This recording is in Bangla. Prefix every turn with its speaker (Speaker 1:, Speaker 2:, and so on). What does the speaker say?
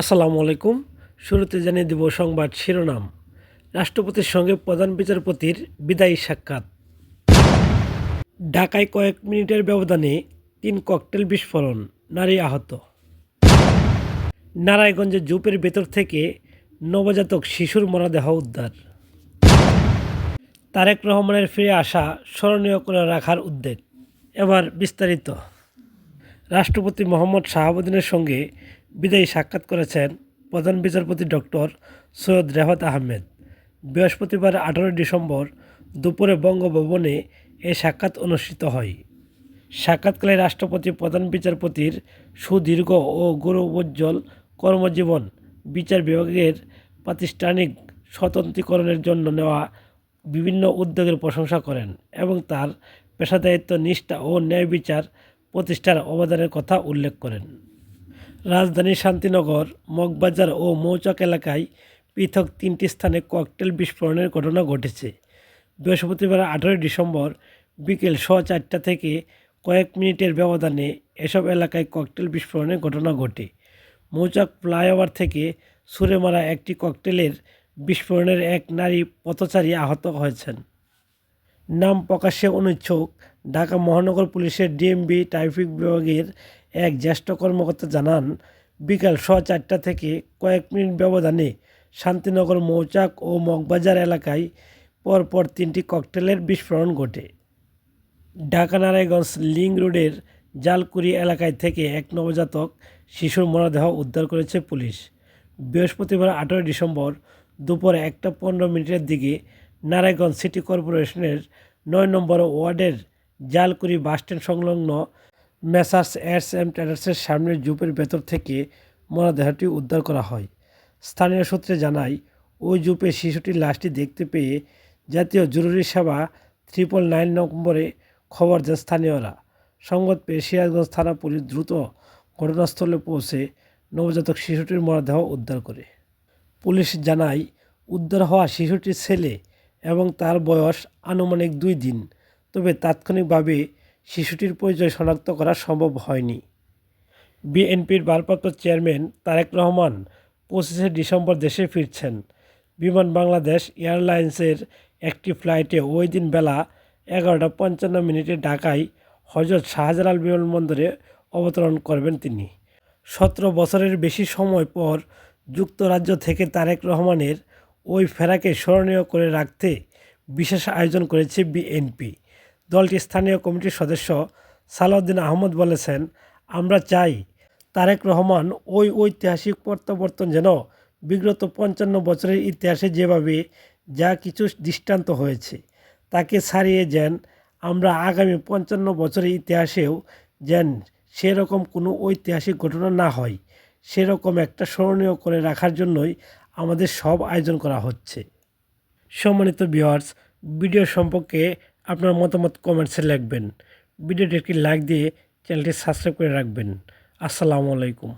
Speaker 1: আসসালামু আলাইকুম। শুরুতে জানিয়ে দেব সংবাদ শিরোনাম। রাষ্ট্রপতির সঙ্গে প্রধান বিচারপতির বিদায়ী সাক্ষাৎ। ঢাকায় কয়েক মিনিটের ব্যবধানে তিন ককটেল বিস্ফোরণ, নারী আহত। নারায়ণগঞ্জে জুপের ভেতর থেকে নবজাতক শিশুর মরদেহ উদ্ধার। তারেক রহমানের ফিরে আসা স্মরণীয় করে রাখার উদ্যোগ এবার বিস্তারিত। রাষ্ট্রপতি মোহাম্মদ শাহাবুদ্দিনের সঙ্গে বিদায়ী সাক্ষাৎ করেছেন প্রধান বিচারপতি ডক্টর সৈয়দ রেহত আহমেদ। বৃহস্পতিবার আঠারোই ডিসেম্বর দুপুরে বঙ্গভবনে এ সাক্ষাৎ অনুষ্ঠিত হয়। সাক্ষাৎকালে রাষ্ট্রপতি, প্রধান বিচারপতির সুদীর্ঘ ও গৌরবোজ্জ্বল কর্মজীবন বিচার বিভাগের প্রাতিষ্ঠানিক স্বতন্ত্রীকরণের জন্য নেওয়া বিভিন্ন উদ্যোগের প্রশংসা করেন এবং তার পেশাদারিত্ব, নিষ্ঠা ও ন্যায় বিচার প্রতিষ্ঠার অবদানের কথা উল্লেখ করেন। রাজধানীর শান্তিনগর, মগবাজার ও মৌচাক এলাকায় পৃথক তিনটি স্থানে ককটেল বিস্ফোরণের ঘটনা ঘটেছে। বৃহস্পতিবার আঠারোই ডিসেম্বর বিকেল স চারটা থেকে কয়েক মিনিটের ব্যবধানে এসব এলাকায় ককটেল বিস্ফোরণের ঘটনা ঘটে। মৌচাক ফ্লাইওভার থেকে সুরে মারা একটি ককটেলের বিস্ফোরণের এক নারী পথচারী আহত হয়েছেন। নাম প্রকাশে অনিচ্ছুক ঢাকা মহানগর পুলিশের ডিএমবি, ট্রাফিক বিভাগের এক জ্যেষ্ঠ কর্মকর্তা জানান, বিকাল স চারটা থেকে কয়েক মিনিট ব্যবধানে শান্তিনগর, মৌচাক ও মগবাজার এলাকায় পরপর তিনটি ককটেলের বিস্ফোরণ ঘটে। ঢাকা নারায়ণগঞ্জ লিং রোডের জালকুড়ি এলাকায় থেকে এক নবজাতক শিশুর মরদেহ উদ্ধার করেছে পুলিশ। বৃহস্পতিবার আঠারোই ডিসেম্বর দুপুর একটা পনেরো মিনিটের দিকে নারায়ণগঞ্জ সিটি কর্পোরেশনের নয় নম্বর ওয়ার্ডের জালকুড়ি বাসস্ট্যান্ড সংলগ্ন মেসার্স অ্যাডস এম ট্রেডার্সের সামনের জুপের ভেতর থেকে মরদেহটি উদ্ধার করা হয়। স্থানীয় সূত্রে জানায়, ওই জুপে শিশুটির লাশটি দেখতে পেয়ে জাতীয় জরুরি সেবা ট্রিপল নাইন নম্বরে খবর দেন স্থানীয়রা। সংবাদ পেয়ে সিরাজগঞ্জ থানা পুলিশ দ্রুত ঘটনাস্থলে পৌঁছে নবজাতক শিশুটির মরদেহ উদ্ধার করে। পুলিশ জানায়, উদ্ধার হওয়া শিশুটির ছেলে এবং তার বয়স আনুমানিক দুই দিন, তবে তাৎক্ষণিকভাবে শিশুটির পরিচয় শনাক্ত করা সম্ভব হয়নি। বিএনপির ভারপ্রাপ্ত চেয়ারম্যান তারেক রহমান পঁচিশে ডিসেম্বর দেশে ফিরছেন। বিমান বাংলাদেশ এয়ারলাইন্সের একটি ফ্লাইটে ওই দিন বেলা এগারোটা পঞ্চান্ন মিনিটে ঢাকায় হজরত শাহজালাল বিমানবন্দরে অবতরণ করবেন তিনি। সতেরো বছরের বেশি সময় পর যুক্তরাজ্য থেকে তারেক রহমানের ওই ফেরাকে স্মরণীয় করে রাখতে বিশেষ আয়োজন করেছে বিএনপি। দলটির স্থানীয় কমিটির সদস্য সালাউদ্দিন আহমদ বলেছেন, আমরা চাই তারেক রহমান ওই ঐতিহাসিক প্রত্যাবর্তন যেন বিগত পঞ্চান্ন বছরের ইতিহাসে যেভাবে যা কিছু দৃষ্টান্ত হয়েছে, তাকে ছাড়িয়ে যেন আমরা আগামী পঞ্চান্ন বছরের ইতিহাসেও যেন সেরকম কোনো ঐতিহাসিক ঘটনা না হয়, সেরকম একটা স্মরণীয় করে রাখার জন্যই আমাদের সব আয়োজন করা হচ্ছে। সম্মানিত ভিউয়ার্স ভিডিও সম্পর্কে আপনার মতামত কমেন্টসে লিখবেন। ভিডিওটি একটি লাইক দিয়ে চ্যানেলটি সাবস্ক্রাইব করে রাখবেন। আসসালামু আলাইকুম।